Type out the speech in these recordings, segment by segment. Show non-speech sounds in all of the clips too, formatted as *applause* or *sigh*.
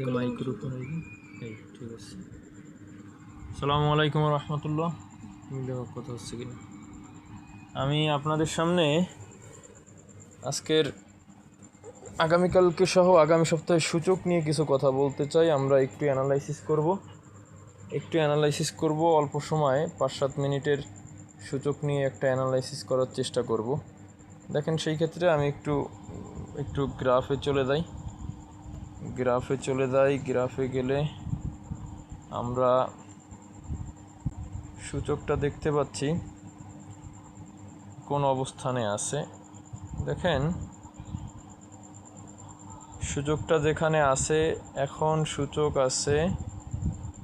মাইকের উপর এই ঠিক আছে। সালামু আলাইকুম রহমতুল্লাহ। দেখো কথা হচ্ছে কিনা। আমি আপনাদের সামনে আজকের আগামীকালকে সহ আগামী সপ্তাহে সূচক নিয়ে কিছু কথা বলতে চাই। আমরা একটু অ্যানালাইসিস করব। একটু অ্যানালাইসিস করব অল্প সময়ে পাঁচ সাত মিনিটের সূচক নিয়ে একটা অ্যানালাইসিস করার চেষ্টা করব। দেখেন সেই ক্ষেত্রে আমি একটু একটু গ্রাফে চলে যাই। গ্রাফে চলে যাই। গ্রাফে গেলে আমরা সূচকটা দেখতে পাচ্ছি। কোন অবস্থানে আছে? দেখেন, সূচকটা যেখানে আছে, এখন সূচক আছে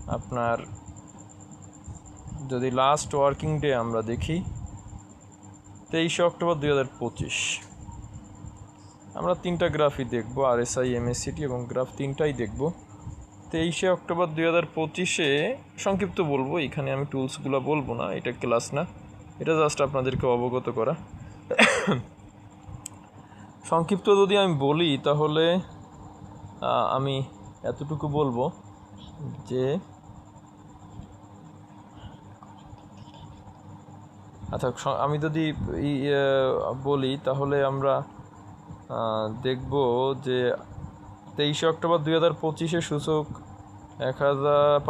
আপনার, যদি লাস্ট ওয়ার্কিং ডে আমরা দেখি, তেইশে অক্টোবর দুই হাজার পঁচিশ। আমরা তিনটা গ্রাফই দেখব আর এস আই এমএসসিটি এবং গ্রাফ তিনটাই দেখব। তেইশে অক্টোবর দুই হাজার পঁচিশে সংক্ষিপ্ত বলব, এখানে আমি টুলসগুলো বলব না, এটা ক্লাস না। এটা জাস্ট আপনাদেরকে অবগত করা। সংক্ষিপ্ত যদি আমি বলি, তাহলে আমি এতটুকু বলব যে আচ্ছা আমি যদি বলি, তাহলে আমরা দেখব যে তেইশে অক্টোবর দুই হাজার পঁচিশে সূচক এক হাজার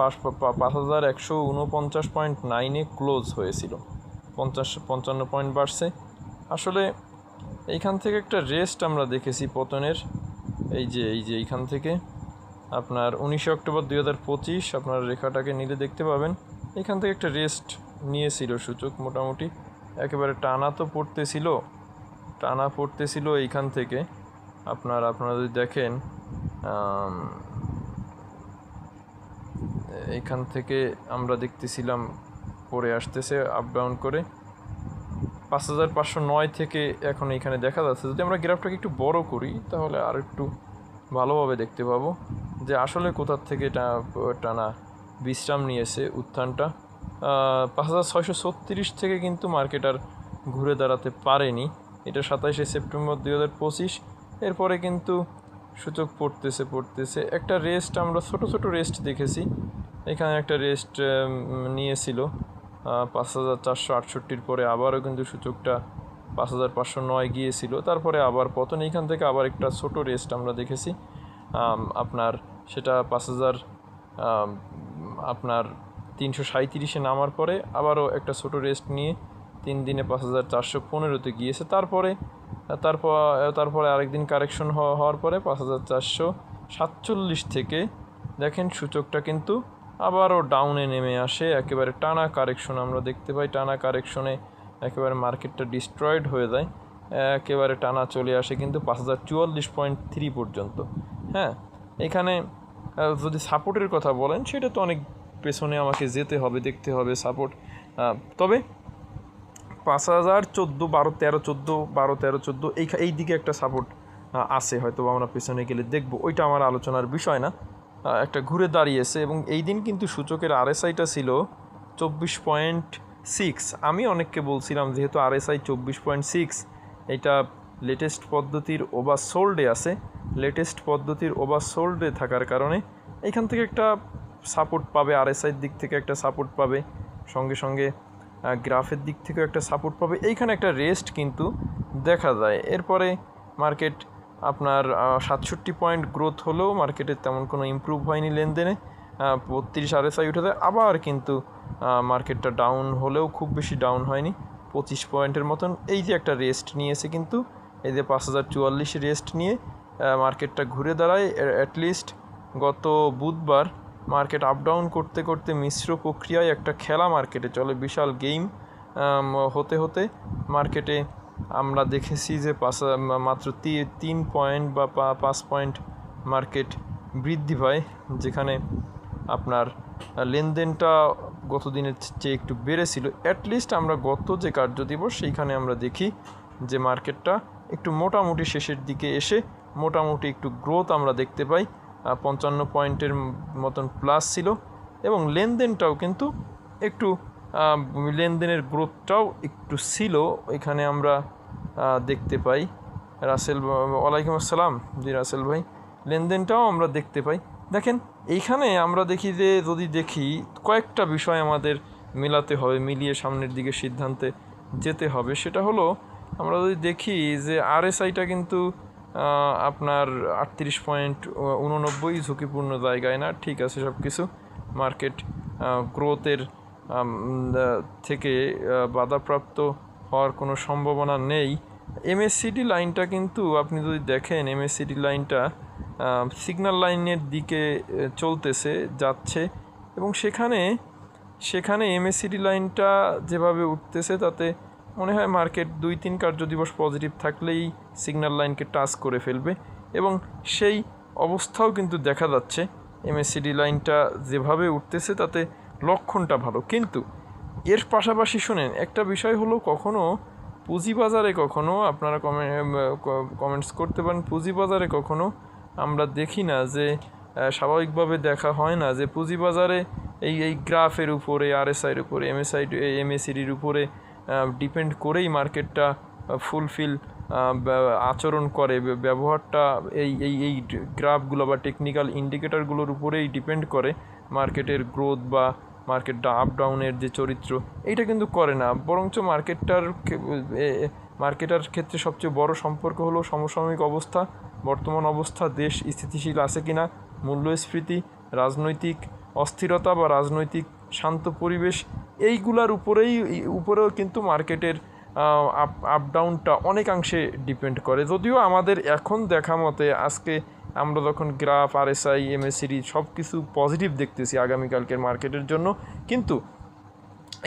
পাঁচ হাজার একশো উনপঞ্চাশ পয়েন্ট নাইনে ক্লোজ হয়েছিল। পঞ্চাশ পঞ্চান্ন পয়েন্ট বাড়ছে। আসলে এইখান থেকে একটা রেস্ট আমরা দেখেছি পতনের। এই যে এই যে এইখান থেকে আপনার উনিশে অক্টোবর দুই হাজার পঁচিশ, আপনার রেখাটাকে নিলে দেখতে পাবেন। এখান থেকে একটা রেস্ট নিয়েছিল সূচক মোটামুটি। একেবারে টানা তো পড়তেছিল। টানা পড়তেছিল এইখান থেকে। আপনার, আপনারা যদি দেখেন এইখান থেকে আমরা দেখতেছিলাম পরে আসতেছে আপ ডাউন করে। পাঁচ হাজার পাঁচশো নয় থেকে এখন এইখানে দেখা যাচ্ছে। যদি আমরা গ্রাফটাকে একটু বড় করি, তাহলে আর একটু ভালোভাবে দেখতে পাবো যে আসলে কোথার থেকে টানা বিশ্রাম নিয়েছে উত্থানটা। পাঁচ হাজার ছয়শো ছত্রিশ থেকে কিন্তু মার্কেট আর ঘুরে দাঁড়াতে পারেনি। এটা সাতাইশে সেপ্টেম্বর দুই হাজার পঁচিশ। এরপরে কিন্তু সূচক পড়তেছে পড়তেছে। একটা রেস্ট আমরা ছোট ছোট রেস্ট দেখেছি। এখানে একটা রেস্ট নিয়েছিল পাঁচ হাজার চারশো আটষট্টির পরে আবারও কিন্তু সূচকটা পাঁচ হাজার পাঁচশো নয় গিয়েছিল। তারপরে আবার পতন, এইখান থেকে আবার একটা ছোট রেস্ট আমরা দেখেছি। আপনার সেটা পাঁচ হাজার আপনার তিনশো সাঁইত্রিশে নামার পরে আবারও একটা ছোট রেস্ট নিয়ে তিন দিনে পাঁচ হাজার চারশো পনেরোতে গিয়েছে। তারপরে, তারপর, তারপরে আরেকদিন কারেকশন হওয়ার পরে পাঁচ হাজার চারশো সাতচল্লিশ থেকে দেখেন সূচকটা কিন্তু আবারও ডাউনে নেমে আসে। একেবারে টানা কারেকশন আমরা দেখতে পাই। টানা কারেকশনে একেবারে মার্কেটটা ডিস্ট্রয়েড হয়ে যায়। একেবারে টানা চলে আসে কিন্তু পাঁচ হাজার চুয়াল্লিশ পয়েন্ট থ্রি পর্যন্ত। হ্যাঁ এখানে যদি সাপোর্টের কথা বলেন, সেটা তো অনেক পেছনে আমাকে যেতে হবে, দেখতে হবে সাপোর্ট তবে পাঁচ হাজার চোদ্দ, বারো তেরো, চোদ্দ, বারো তেরো, চোদ্দ, এই এই দিকে একটা সাপোর্ট আছে হয়তো আমরা পেছনে গেলে দেখব। ওইটা আমার আলোচনার বিষয় না। একটা ঘুরে দাঁড়িয়েছে এবং এই দিন কিন্তু সূচকের আরএসআইটা ছিল চব্বিশ পয়েন্ট সিক্স। আমি অনেককে বলছিলাম যেহেতু আরএসআই চব্বিশ পয়েন্ট সিক্স, এটা লেটেস্ট পদ্ধতির ওভার সোল্ডে আছে। লেটেস্ট পদ্ধতির ওভার সোল্ডে থাকার কারণে এইখান থেকে একটা সাপোর্ট পাবে আরএসআইয়ের দিক থেকে একটা সাপোর্ট পাবে। সঙ্গে সঙ্গে গ্রাফের দিক থেকেও একটা সাপোর্ট পাবে। এইখানে একটা রেস্ট কিন্তু দেখা যায়। এরপরে মার্কেট আপনার সাতষট্টি পয়েন্ট গ্রোথ হলেও মার্কেটের তেমন কোনো ইমপ্রুভ হয়নি লেনদেনে। বত্রিশ আরএসআই উঠে দেয় আবার কিন্তু মার্কেটটা ডাউন হলেও খুব বেশি ডাউন হয়নি। পঁচিশ পয়েন্টের মতন। এই যে একটা রেস্ট নিয়েছে কিন্তু, এই যে পাঁচ হাজার চুয়াল্লিশ রেস্ট নিয়ে মার্কেটটা ঘুরে দাঁড়ায়। অ্যাটলিস্ট গত বুধবার মার্কেট আপ ডাউন করতে করতে মিশ্র প্রক্রিয়ায় একটা খেলা মার্কেটে চলে, বিশাল গেম হতে হতে মার্কেটে আমরা দেখেছি যে পাঁচ মাত্র তিন পয়েন্ট বা পাঁচ পয়েন্ট মার্কেট বৃদ্ধি পায়, যেখানে আপনার লেনদেনটা গত দিনের চেয়ে একটু বেড়েছিল। অ্যাটলিস্ট আমরা গত যে কার্য দিবস, সেইখানে আমরা দেখি যে মার্কেটটা একটু মোটামুটি শেষের দিকে এসে মোটামুটি একটু গ্রোথ আমরা দেখতে পাই। পঞ্চান্ন পয়েন্টের মতন প্লাস ছিল এবং লেনদেনটাও কিন্তু একটু লেনদেনের গ্রোথটাও একটু ছিল। এখানে আমরা দেখতে পাই, রাসেল ওয়ালাইকুম আসসালাম জি রাসেল ভাই। লেনদেনটাও আমরা দেখতে পাই। দেখেন, এইখানে আমরা দেখি যে, যদি দেখি, কয়েকটা বিষয় আমাদের মেলাতে হবে, মিলিয়ে সামনের দিকে সিদ্ধান্তে যেতে হবে। সেটা হলো, আমরা যদি দেখি যে আরএসআইটা কিন্তু আপনার আটত্রিশ পয়েন্ট উননব্বই, ঝুঁকিপূর্ণ জায়গায় না? ঠিক আছে সব কিছু মার্কেট গ্রোথের থেকে বাধাপ্রাপ্ত হওয়ার কোনো সম্ভাবনা নেই। এমএসসিডি লাইনটা কিন্তু আপনি যদি দেখেন এমএসসিডি লাইনটা সিগন্যাল লাইনের দিকে চলতেছে, যাচ্ছে। এবং সেখানে সেখানে এমএসসিডি লাইনটা যেভাবে উঠতেছে, তাতে মনে হয় মার্কেট দুই তিন কার্য দিবস পজিটিভ থাকলেই সিগন্যাল লাইনকে টাচ করে ফেলবে এবং সেই অবস্থাও কিন্তু দেখা যাচ্ছে। এমএসসিডি লাইনটা যেভাবে উঠতেছে তাতে লক্ষণটা ভালো। কিন্তু এর পাশাপাশি শোনেন, একটা বিষয় হলো কখনো পুঁজিবাজারে কখনো আপনারা কমে কমেন্টস করতে পারেন, পুঁজিবাজারে কখনো আমরা দেখি না যে স্বাভাবিকভাবে দেখা হয় না যে পুঁজিবাজারে এই এই গ্রাফের উপরে আরএসআইয়ের উপরে এমএসআই এমএসিডির উপরে ডিপেন্ড করেই মার্কেটটা ফুলফিল আচরণ করে। ব্যবহারটা এই এই এই গ্রাফগুলো বা টেকনিক্যাল ইন্ডিকেটরগুলোর উপরেই ডিপেন্ড করে মার্কেটের গ্রোথ বা মার্কেটটা আপ ডাউনের যে চরিত্র। এইটা কিন্তু করে না। বরঞ্চ মার্কেটটার মার্কেটার ক্ষেত্রে সবচেয়ে বড় সম্পর্ক হলো সমসাময়িক অবস্থা, বর্তমান অবস্থা, দেশ স্থিতিশীল আছে কিনা, মূল্যস্ফীতি, রাজনৈতিক অস্থিরতা বা রাজনৈতিক শান্ত পরিবেশ, এইগুলার উপরেই উপরেও কিন্তু মার্কেটের আপ আপ ডাউনটা অনেকাংশে ডিপেন্ড করে। যদিও আমাদের এখন দেখা মতে আজকে আমরা যখন গ্রাফ আরএসআই এমএসিডি সব কিছু পজিটিভ দেখতেছি আগামীকালকের মার্কেটের জন্য, কিন্তু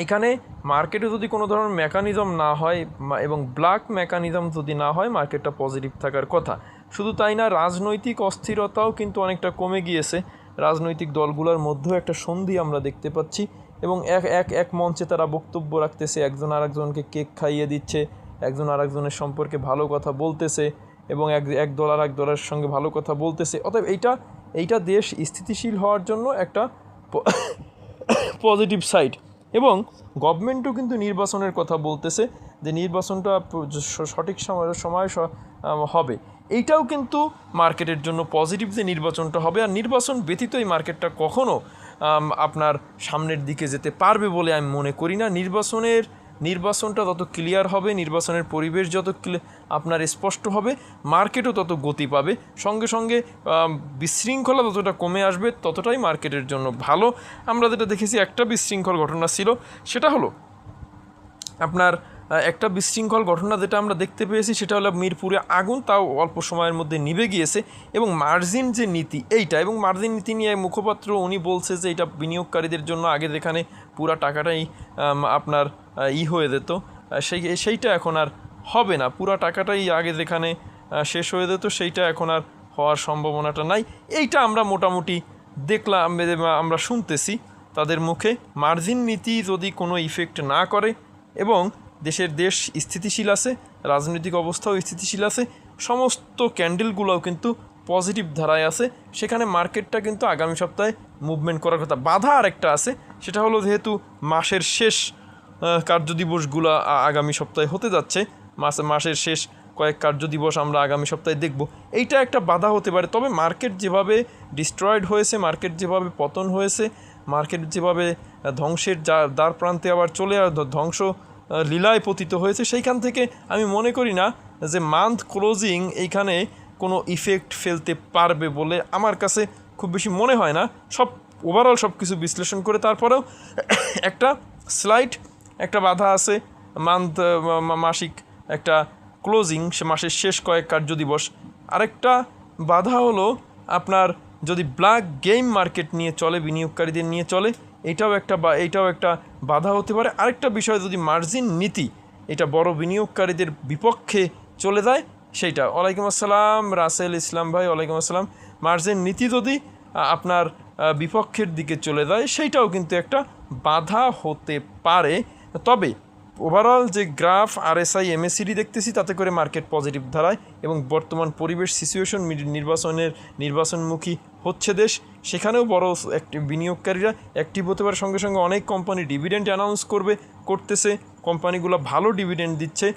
এখানে মার্কেটে যদি কোনো ধরনের মেকানিজম না হয় এবং ব্ল্যাক মেকানিজম যদি না হয়, মার্কেটটা পজিটিভ থাকার কথা। শুধু তাই না, রাজনৈতিক অস্থিরতাও কিন্তু অনেকটা কমে গিয়েছে। রাজনৈতিক দলগুলোর মধ্যেও একটা সন্ধি আমরা দেখতে পাচ্ছি এবং এক এক এক মঞ্চে তারা বক্তব্য রাখতেছে, একজন আরেকজনকে কেক খাইয়ে দিচ্ছে, একজন আরেকজনের সম্পর্কে ভালো কথা বলতেছে এবং এক এক দল আর এক দলের সঙ্গে ভালো কথা বলতেছে। অতএব এইটা এইটা দেশ স্থিতিশীল হওয়ার জন্য একটা পজিটিভ সাইড *coughs* এবং গভর্নমেন্টও কিন্তু নির্বাচনের কথা বলতেছে যে নির্বাচনটা সঠিক সময় সময় হবে। এইটাও কিন্তু মার্কেটের জন্য পজিটিভ যে নির্বাচনটা হবে। আর নির্বাচন ব্যতীত এই মার্কেটটা কখনও আপনার সামনের দিকে যেতে পারবে বলে আমি মনে করি না। নির্বাচনের, নির্বাচনটা তত ক্লিয়ার হবে, নির্বাচনের পরিবেশ যত আপনার স্পষ্ট হবে, মার্কেটও তত গতি পাবে। সঙ্গে সঙ্গে বিশৃঙ্খলা যতটা কমে আসবে, ততটাই মার্কেটের জন্য ভালো। আমরা যেটা দেখেছি, একটা বিশৃঙ্খল ঘটনা ছিল, সেটা হলো, আপনার একটা বিশৃঙ্খল ঘটনা যেটা আমরা দেখতে পেয়েছি, সেটা হলো মিরপুরে আগুন, তাও অল্প সময়ের মধ্যে নিভে গিয়েছে। এবং মার্জিন যে নীতি, এইটা, এবং মার্জিন নীতি নিয়ে মুখপাত্র উনি বলছে যে এটা বিনিয়োগকারীদের জন্য আগে যেখানে পুরা টাকাটাই আপনার ই হয়ে যেত সেই, সেইটা এখন আর হবে না। পুরা টাকাটাই আগে যেখানে শেষ হয়ে যেত, সেইটা এখন আর হওয়ার সম্ভাবনাটা নাই। এইটা আমরা মোটামুটি দেখলাম আমরা শুনতেছি তাদের মুখে। মার্জিন নীতি যদি কোনো ইফেক্ট না করে, এবং দেশের দেশ স্থিতিশীল আছে, রাজনৈতিক অবস্থাও স্থিতিশীল আছে, সমস্ত ক্যান্ডেলগুলোও কিন্তু পজিটিভ ধারায় আছে। সেখানে মার্কেটটা কিন্তু আগামী সপ্তাহে মুভমেন্ট করার কথা। বাধা আরেকটা আছে, সেটা হলো যেহেতু মাসের শেষ কার্যদিবসগুলো আগামী সপ্তাহে হতে যাচ্ছে, মাস, মাসের শেষ কয়েক কার্য দিবস আমরা আগামী সপ্তাহে দেখব। এইটা একটা বাধা হতে পারে। তবে মার্কেট যেভাবে ডিস্ট্রয়েড হয়েছে, মার্কেট যেভাবে পতন হয়েছে, মার্কেট যেভাবে ধ্বংসের যা, দ্বার প্রান্তে আবার চলে ধ্বংস লীলায় পতিত হয়েছে, সেইখান থেকে আমি মনে করি না যে মান্থ ক্লোজিং এইখানে কোনো ইফেক্ট ফেলতে পারবে বলে আমার কাছে খুব বেশি মনে হয় না। সব ওভারঅল সব কিছু বিশ্লেষণ করে তারপরেও *coughs* একটা স্লাইড একটা বাধা আছে মান্থ মাসিক একটা ক্লোজিং সে মাসের শেষ কয়েক কার্যদিবস আরেকটা বাধা হলো আপনার যদি ব্ল্যাক গেম মার্কেট নিয়ে চলে, বিনিয়োগকারীদের নিয়ে চলে, এটাও একটা বা এইটাও একটা বাধা হতে পারে। আরেকটা বিষয়, যদি মার্জিন নীতি এটা বড় বিনিয়োগকারীদের বিপক্ষে চলে যায়, সেইটা। ওয়ালাইকুম আসসালাম, রাসেল ইসলাম ভাই, ওয়ালাইকুম আসসালাম। মার্জিন নীতি যদি আপনার বিপক্ষের দিকে চলে যায়, সেইটাও কিন্তু একটা বাধা হতে পারে। তবে ওভারঅল যে গ্রাফ আরএসআই এমএসিডি দেখতেছি, তাতে করে মার্কেট পজিটিভ ধারায় এবং বর্তমান পরিবেশ সিচুয়েশন নির্বাচনের, নির্বাচনমুখী হচ্ছে দেশ, সেখানেও বড় একটি বিনিয়োগকারীরা অ্যাক্টিভ হতে পারে। সঙ্গে সঙ্গে অনেক কোম্পানি ডিভিডেন্ড অ্যানাউন্স করবে, করতেছে। কোম্পানিগুলো ভালো ডিভিডেন্ড দিচ্ছে।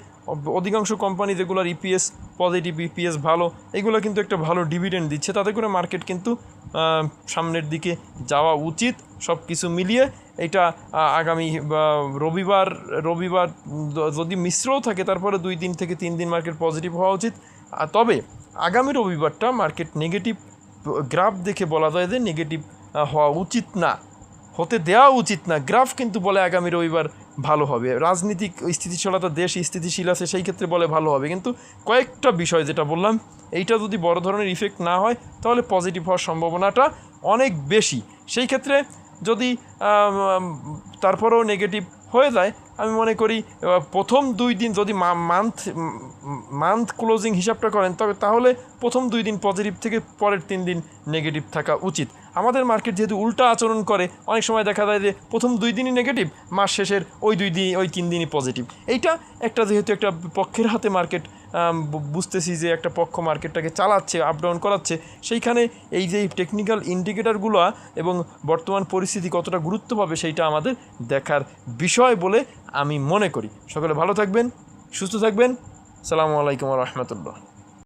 অধিকাংশ কোম্পানি যেগুলোর ইপিএস পজিটিভ ইপিএস ভালো, এগুলো কিন্তু একটা ভালো ডিভিডেন্ড দিচ্ছে। তাতে করে মার্কেট কিন্তু সামনের দিকে যাওয়া উচিত সব কিছু মিলিয়ে। এটা আগামী রবিবার রবিবার যদি মিশ্রও থাকে, তারপরে দুই দিন থেকে তিন দিন মার্কেট পজিটিভ হওয়া উচিত। তবে আগামী রবিবারটা মার্কেট নেগেটিভ গ্রাফ দেখে বলা যায় যে নেগেটিভ হওয়া উচিত না। হতে দেওয়া উচিত না। গ্রাফ কিন্তু বলে আগামী রবিবার ভালো হবে। রাজনীতিক স্থিতিশীলতা দেশ স্থিতিশীল আছে, সেই ক্ষেত্রে বলে ভালো হবে। কিন্তু কয়েকটা বিষয় যেটা বললাম, এইটা যদি বড় ধরনের ইফেক্ট না হয়, তাহলে পজিটিভ হওয়ার সম্ভাবনাটা অনেক বেশি। সেই ক্ষেত্রে যদি তারপরেও নেগেটিভ হয়ে যায় আমি মনে করি প্রথম দুই দিন যদি মান্থ মান্থ ক্লোজিং হিসাবটা করেন, তবে তাহলে প্রথম দুই দিন পজিটিভ থেকে পরের তিন দিন নেগেটিভ থাকা উচিত। আমাদের মার্কেট যেহেতু উল্টা আচরণ করে, অনেক সময় দেখা যায় যে প্রথম দুই দিনই নেগেটিভ মাস শেষের ওই দুই দিন ওই তিন দিনই পজিটিভ এইটা একটা যেহেতু একটা পক্ষের হাতে মার্কেট বুঝতেছি যে একটা পক্ষ মার্কেটটাকে চালাচ্ছে আপ ডাউন করাচ্ছে। সেইখানে এই যে টেকনিক্যাল ইন্ডিকেটারগুলো এবং বর্তমান পরিস্থিতি কতটা গুরুত্ব পাবে সেইটা আমাদের দেখার বিষয় বলে আমি মনে করি। সকলে ভালো থাকবেন, সুস্থ থাকবেন। সালামু আলাইকুম রহমতুল্লাহ।